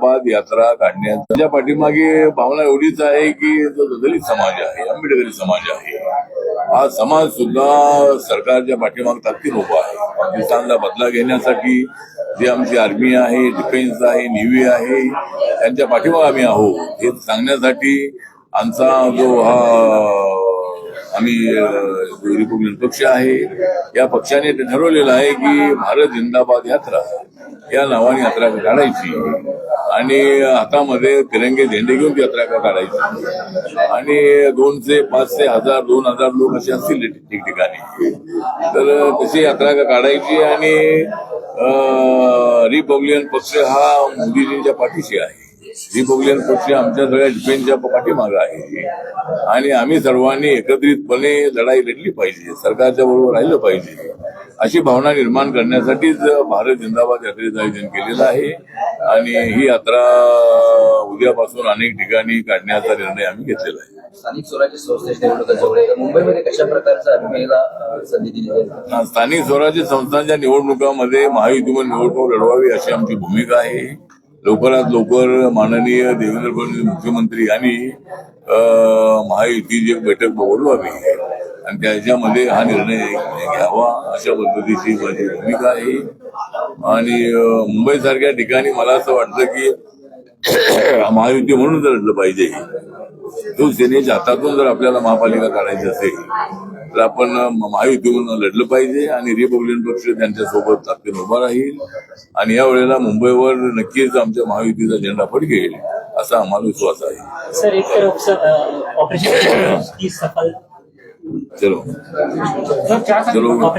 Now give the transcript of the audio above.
औरंगाबाद यात्रा काढण्याचा त्याच्या पाठीमागे भावना एवढीच आहे की जो दलित समाज आहे आंबेडकरी समाज आहे हा समाज सुद्धा सरकारच्या पाठीमागे ताकदीन उभा आहे. पाकिस्तानला बदला घेण्यासाठी जे आमची आर्मी आहे डिफेन्स आहे नेव्ही आहे त्यांच्या पाठीमागे आम्ही आहोत. हे सांगण्यासाठी आमचा जो हा आम्ही रिपब्लिकन पक्ष आहे या पक्षाने ठरवलेलं आहे की भारत जिंदाबाद यात्रा या नावाने यात्रा काढायची. आणि हातामध्ये तिरंगे झेंडे घेऊन ती यात्रा काढायची? आणि दोनशे पाचशे हजार दोन हजार लोक असे असतील ठिकठिकाणी. तर तशी यात्रा काढायची आणि रिपब्लिकन पक्ष हा मोदीजींच्या पाठीशी आहे. रिपब्लिकन पक्ष आमच्या सगळ्या डिफेन्सच्या पाठीमागं आहे. आणि आम्ही सर्वांनी एकत्रितपणे लढाई लढली पाहिजे. सरकारच्या बरोबर राहिलं पाहिजे. अशी भावना निर्माण करण्यासाठीच भारत जिंदाबाद यात्रेचं आयोजन केलेलं आहे. आणि ही यात्रा उद्यापासून अनेक ठिकाणी काढण्याचा निर्णय आम्ही घेतलेला आहे. स्थानिक स्वराज्य संस्थेच्या निवडणुका मुंबईमध्ये कशा प्रकारचा संधी दिली स्थानिक स्वराज्य संस्थांच्या निवडणुकामध्ये महायुतीवर निवडणूक लढवावी अशी आमची भूमिका आहे. लवकरात लवकर माननीय देवेंद्र फडणवीस मुख्यमंत्री यांनी महायुतीची एक बैठक बोलवावी. आणि त्याच्यामध्ये हा निर्णय घ्यावा अशा पद्धतीची माझी भूमिका आहे आणि मुंबईसारख्या ठिकाणी मला असं वाटतं की महायुती म्हणून जर लढलं पाहिजे शिवसेनेच्या हातातून जर आपल्याला महापालिका काढायची असेल तर आपण महायुतीवरून लढलं पाहिजे आणि रिपब्लिकन पक्ष त्यांच्यासोबत उभा राहील. आणि या वेळेला मुंबईवर नक्कीच आमच्या महायुतीचा झेंडा फडकेल असा आम्हाला विश्वास आहे. सर एक ऑपरेशन ਚਲੋ। ਚਲੋ।